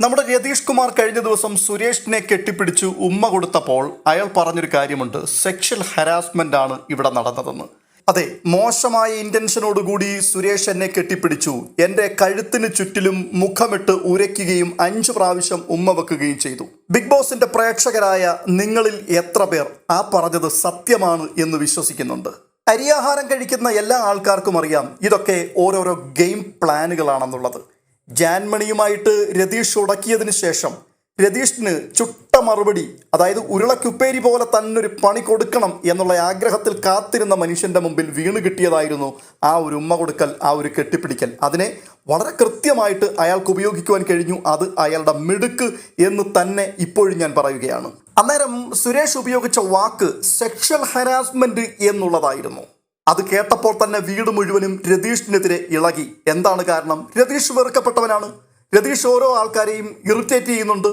നമ്മുടെ രതീഷ് കുമാർ കഴിഞ്ഞ ദിവസം സുരേഷിനെ കെട്ടിപ്പിടിച്ചു ഉമ്മ കൊടുത്തപ്പോൾ അയാൾ പറഞ്ഞൊരു കാര്യമുണ്ട്. സെക്ഷൽ ഹരാസ്മെന്റ് ആണ് ഇവിടെ നടന്നതെന്ന്. അതെ മോശമായ ഇന്റൻഷനോടുകൂടി സുരേഷ് എന്നെ കെട്ടിപ്പിടിച്ചു. എന്റെ കഴുത്തിന് ചുറ്റിലും മുഖമിട്ട് ഉരയ്ക്കുകയും അഞ്ചു പ്രാവശ്യം ഉമ്മ വെക്കുകയും ചെയ്തു. ബിഗ് ബോസിന്റെ പ്രേക്ഷകരായ നിങ്ങളിൽ എത്ര പേർ ആ പറഞ്ഞത് സത്യമാണ് എന്ന് വിശ്വസിക്കുന്നുണ്ട്. അരിയാഹാരം കഴിക്കുന്ന എല്ലാ ആൾക്കാർക്കും അറിയാം. ഇതൊക്കെ ഓരോരോ ഗെയിം പ്ലാനുകളാണെന്നുള്ളത് ജാൻമണിയുമായിട്ട് രതീഷ് ഉടക്കിയതിന് ശേഷം രതീഷിന് ചുട്ട മറുപടി അതായത് ഉരുളക്കുപ്പേരി പോലെ തന്നെ ഒരു പണി കൊടുക്കണം എന്നുള്ള ആഗ്രഹത്തിൽ കാത്തിരുന്ന മനുഷ്യന്റെ മുമ്പിൽ വീണ് കിട്ടിയതായിരുന്നു ആ ഒരു ഉമ്മ കൊടുക്കൽ ആ ഒരു കെട്ടിപ്പിടിക്കൽ. അതിനെ വളരെ കൃത്യമായിട്ട് അയാൾക്ക് ഉപയോഗിക്കുവാൻ കഴിഞ്ഞു. അത് അയാളുടെ മിടുക്ക് എന്ന് തന്നെ ഇപ്പോഴും ഞാൻ പറയുകയാണ്. അന്നേരം സുരേഷ് ഉപയോഗിച്ച വാക്ക് സെക്ഷൽ ഹരാസ്മെന്റ് എന്നുള്ളതായിരുന്നു. അത് കേട്ടപ്പോൾ തന്നെ വീട് മുഴുവനും രതീഷിനെതിരെ ഇളകി. എന്താണ് കാരണം? രതീഷ് വെറുക്കപ്പെട്ടവനാണ്. രതീഷ് ഓരോ ആൾക്കാരെയും ഇറിറ്റേറ്റ് ചെയ്യുന്നുണ്ട്.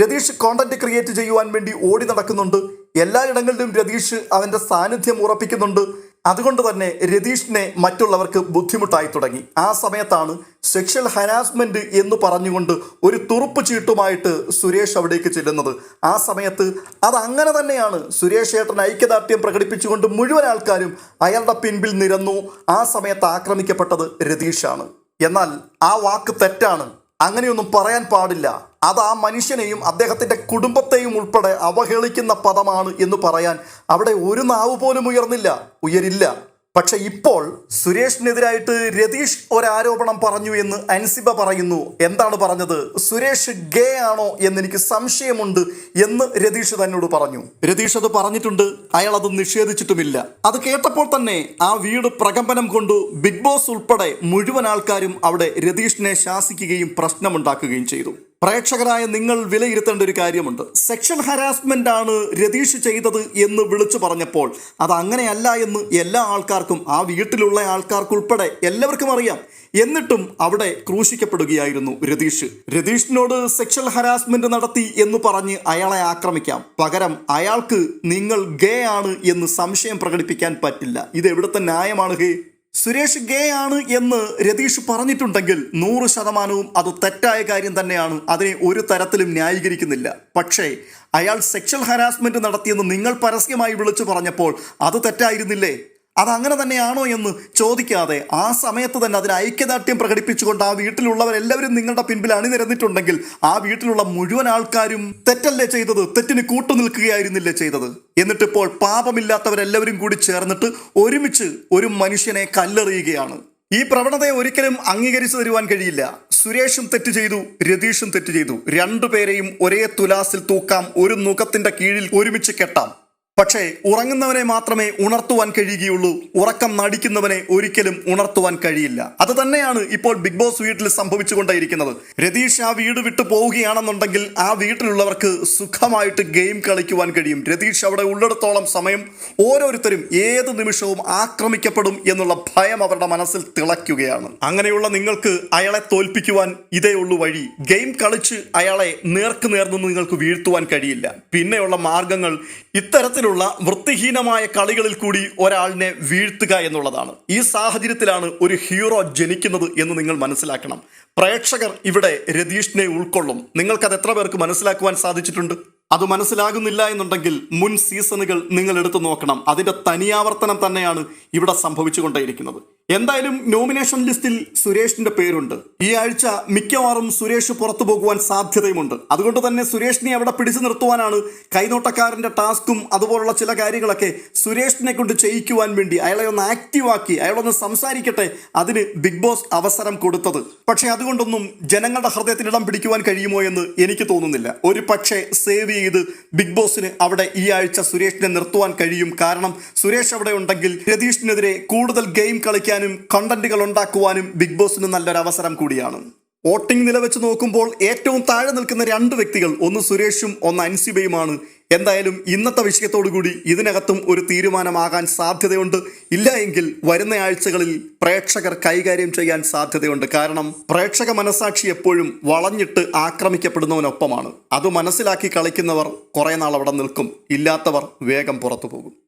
രതീഷ് കോണ്ടന്റ് ക്രിയേറ്റ് ചെയ്യുവാൻ വേണ്ടി ഓടി നടക്കുന്നുണ്ട്. എല്ലായിടങ്ങളിലും രതീഷ് അവന്റെ സാന്നിധ്യം ഉറപ്പിക്കുന്നുണ്ട്. അതുകൊണ്ട് തന്നെ രതീഷിനെ മറ്റുള്ളവർക്ക് ബുദ്ധിമുട്ടായി തുടങ്ങി. ആ സമയത്താണ് സെക്ഷൽ ഹരാസ്മെന്റ് എന്ന് പറഞ്ഞുകൊണ്ട് ഒരു തുറുപ്പ് ചീട്ടുമായിട്ട് സുരേഷ് അവിടേക്ക് ചെല്ലുന്നത്. ആ സമയത്ത് അത് അങ്ങനെ തന്നെയാണ്. സുരേഷ് ഏട്ടൻ ഐക്യദാർഢ്യം പ്രകടിപ്പിച്ചുകൊണ്ട് മുഴുവൻ ആൾക്കാരും അയാളുടെ പിൻപിൽ നിരന്നു. ആ സമയത്ത് ആക്രമിക്കപ്പെട്ടത് രതീഷാണ്. എന്നാൽ ആ വാക്ക് തെറ്റാണ്. അങ്ങനെയൊന്നും പറയാൻ പാടില്ല. അത് ആ മനുഷ്യനെയും അദ്ദേഹത്തിന്റെ കുടുംബത്തെയും ഉൾപ്പെടെ അവഹേളിക്കുന്ന പദമാണ് എന്ന് പറയാൻ അവിടെ ഒരു നാവ് പോലും ഉയർന്നില്ല ഉയരില്ല. പക്ഷെ ഇപ്പോൾ സുരേഷിനെതിരായിട്ട് രതീഷ് ഒരാരോപണം പറഞ്ഞു എന്ന് അൻസിബ പറയുന്നു. എന്താണ് പറഞ്ഞത്? സുരേഷ് ഗേ ആണോ എന്നെനിക്ക് സംശയമുണ്ട് എന്ന് രതീഷ് തന്നോട് പറഞ്ഞു. രതീഷ് അത് പറഞ്ഞിട്ടുണ്ട് അയാൾ അത് നിഷേധിച്ചിട്ടുമില്ല. അത് കേട്ടപ്പോൾ തന്നെ ആ വീട് പ്രകമ്പനം കൊണ്ട് ബിഗ് ബോസ് ഉൾപ്പെടെ മുഴുവൻ ആൾക്കാരും അവിടെ രതീഷിനെ ശാസിക്കുകയും പ്രശ്നമുണ്ടാക്കുകയും ചെയ്തു. പ്രേക്ഷകരായ നിങ്ങൾ വിലയിരുത്തേണ്ട ഒരു കാര്യമുണ്ട്. സെക്ഷൽ ഹരാസ്മെന്റ് ആണ് രതീഷ് ചെയ്തത് എന്ന് വിളിച്ചു പറഞ്ഞപ്പോൾ. അത് അങ്ങനെയല്ല എന്ന് എല്ലാ ആൾക്കാർക്കും ആ വീട്ടിലുള്ള ആൾക്കാർക്കുൾപ്പെടെ എല്ലാവർക്കും അറിയാം. എന്നിട്ടും അവിടെ ക്രൂശിക്കപ്പെടുകയായിരുന്നു രതീഷ്. രതീഷിനോട് സെക്ഷൽ ഹരാസ്മെന്റ് നടത്തി എന്ന് പറഞ്ഞ് അയാളെ ആക്രമിക്കാം. പകരം അയാൾക്ക് നിങ്ങൾ ഗേ ആണ് എന്ന് സംശയം പ്രകടിപ്പിക്കാൻ പറ്റില്ല. ഇത് എവിടുത്തെ ന്യായമാണ് ഹേ? സുരേഷ് ഗേ ആണ് എന്ന് രതീഷ് പറഞ്ഞിട്ടുണ്ടെങ്കിൽ നൂറ് ശതമാനവും അത് തെറ്റായ കാര്യം തന്നെയാണ്. അതിനെ ഒരു തരത്തിലും ന്യായീകരിക്കുന്നില്ല. പക്ഷേ അയാൾ സെക്ഷൽ ഹരാസ്മെന്റ് നടത്തിയെന്ന് നിങ്ങൾ പരസ്യമായി വിളിച്ചു പറഞ്ഞപ്പോൾ അത് തെറ്റായിരുന്നില്ലേ? അത് അങ്ങനെ തന്നെയാണോ എന്ന് ചോദിക്കാതെ ആ സമയത്ത് തന്നെ അതിന് ഐക്യദാർഢ്യം പ്രകടിപ്പിച്ചുകൊണ്ട് ആ വീട്ടിലുള്ളവരെല്ലാവരും നിങ്ങളുടെ പിൻപിൽ അണിനിരന്നിട്ടുണ്ടെങ്കിൽ ആ വീട്ടിലുള്ള മുഴുവൻ ആൾക്കാരും തെറ്റല്ലേ ചെയ്തത്? തെറ്റിന് കൂട്ടു നിൽക്കുകയായിരുന്നില്ലേ ചെയ്തത്? എന്നിട്ടിപ്പോൾ പാപമില്ലാത്തവരെല്ലാവരും കൂടി ചേർന്നിട്ട് ഒരുമിച്ച് ഒരു മനുഷ്യനെ കല്ലെറിയുകയാണ്. ഈ പ്രവണതയെ ഒരിക്കലും അംഗീകരിച്ചു തരുവാൻ കഴിയില്ല. സുരേഷും തെറ്റ് ചെയ്തു രതീഷും തെറ്റ് ചെയ്തു. രണ്ടുപേരെയും ഒരേ തുലാസിൽ തൂക്കാം ഒരു മുഖത്തിന്റെ കീഴിൽ ഒരുമിച്ച് കെട്ടാം. പക്ഷേ ഉറങ്ങുന്നവനെ മാത്രമേ ഉണർത്തുവാൻ കഴിയുകയുള്ളൂ. ഉറക്കം നടിക്കുന്നവനെ ഒരിക്കലും ഉണർത്തുവാൻ കഴിയില്ല. അത് തന്നെയാണ് ഇപ്പോൾ ബിഗ് ബോസ് വീട്ടിൽ സംഭവിച്ചുകൊണ്ടേയിരിക്കുന്നത്. രതീഷ് ആ വീട് വിട്ടു പോവുകയാണെന്നുണ്ടെങ്കിൽ ആ വീട്ടിലുള്ളവർക്ക് സുഖമായിട്ട് ഗെയിം കളിക്കുവാൻ കഴിയും. രതീഷ് അവിടെ ഉള്ളിടത്തോളം സമയം ഓരോരുത്തരും ഏത് നിമിഷവും ആക്രമിക്കപ്പെടും എന്നുള്ള ഭയം അവരുടെ മനസ്സിൽ തിളയ്ക്കുകയാണ്. അങ്ങനെയുള്ള നിങ്ങൾക്ക് അയാളെ തോൽപ്പിക്കുവാൻ ഇതേ ഉള്ളൂ വഴി. ഗെയിം കളിച്ച് അയാളെ നേർക്കു നേർന്നു നിങ്ങൾക്ക് വീഴ്ത്തുവാൻ കഴിയില്ല. പിന്നെയുള്ള മാർഗങ്ങൾ ഇത്തരത്തിലുള്ള വൃത്തിഹീനമായ കളികളിൽ കൂടി ഒരാളിനെ വീഴ്ത്തുക എന്നുള്ളതാണ്. ഈ സാഹചര്യത്തിലാണ് ഒരു ഹീറോ ജനിക്കുന്നത് എന്ന് നിങ്ങൾ മനസ്സിലാക്കണം. പ്രേക്ഷകർ ഇവിടെ രതീഷിനെ ഉൾക്കൊള്ളും. നിങ്ങൾക്കത് എത്ര പേർക്ക് മനസ്സിലാക്കുവാൻ സാധിച്ചിട്ടുണ്ട്? അത് മനസ്സിലാകുന്നില്ല എന്നുണ്ടെങ്കിൽ മുൻ സീസണുകൾ നിങ്ങൾ എടുത്തു നോക്കണം. അതിന്റെ തനിയാവർത്തനം തന്നെയാണ് ഇവിടെ സംഭവിച്ചുകൊണ്ടേയിരിക്കുന്നത്. എന്തായാലും നോമിനേഷൻ ലിസ്റ്റിൽ സുരേഷിന്റെ പേരുണ്ട്. ഈ ആഴ്ച മിക്കവാറും സുരേഷ് പുറത്തു പോകുവാൻ സാധ്യതയുമുണ്ട്. അതുകൊണ്ട് തന്നെ സുരേഷിനെ അവിടെ പിടിച്ചു നിർത്തുവാനാണ് കൈനോട്ടക്കാരന്റെ ടാസ്കും അതുപോലുള്ള ചില കാര്യങ്ങളൊക്കെ സുരേഷിനെ കൊണ്ട് ചെയ്യിക്കുവാൻ വേണ്ടി അയാളെ ഒന്ന് ആക്റ്റീവ് ആക്കി അയാളൊന്ന് സംസാരിക്കട്ടെ അതിന് ബിഗ് ബോസ് അവസരം കൊടുത്തത്. പക്ഷെ അതുകൊണ്ടൊന്നും ജനങ്ങളുടെ ഹൃദയത്തിൽ ഇടം പിടിക്കുവാൻ കഴിയുമോ എന്ന് എനിക്ക് തോന്നുന്നില്ല. ഒരു പക്ഷേ സേവ് ചെയ്ത് ബിഗ് ബോസിന് അവിടെ ഈ ആഴ്ച സുരേഷിനെ നിർത്തുവാൻ കഴിയും. കാരണം സുരേഷ് അവിടെ ഉണ്ടെങ്കിൽ രതീഷിനെതിരെ കൂടുതൽ ഗെയിം കളിക്കാനും കണ്ടന്റുകൾ ഉണ്ടാക്കുവാനും ബിഗ് ബോസിന് നല്ലൊരു അവസരം കൂടിയാണ്. വോട്ടിംഗ് നില വെച്ച് നോക്കുമ്പോൾ ഏറ്റവും താഴെ നിൽക്കുന്ന രണ്ട് വ്യക്തികൾ ഒന്ന് സുരേഷും ഒന്ന് അൻസിബയുമാണ്. എന്തായാലും ഇന്നത്തെ വിഷയത്തോടുകൂടി ഇതിനകത്തും ഒരു തീരുമാനമാകാൻ സാധ്യതയുണ്ട്. ഇല്ല എങ്കിൽ വരുന്ന ആഴ്ചകളിൽ പ്രേക്ഷകർ കൈകാര്യം ചെയ്യാൻ സാധ്യതയുണ്ട്. കാരണം പ്രേക്ഷക മനസാക്ഷി എപ്പോഴും വളഞ്ഞിട്ട് ആക്രമിക്കപ്പെടുന്നവനൊപ്പമാണ്. അത് മനസ്സിലാക്കി കളിക്കുന്നവർ കുറേ നാൾ അവിടെ നിൽക്കും. ഇല്ലാത്തവർ വേഗം പുറത്തു പോകും.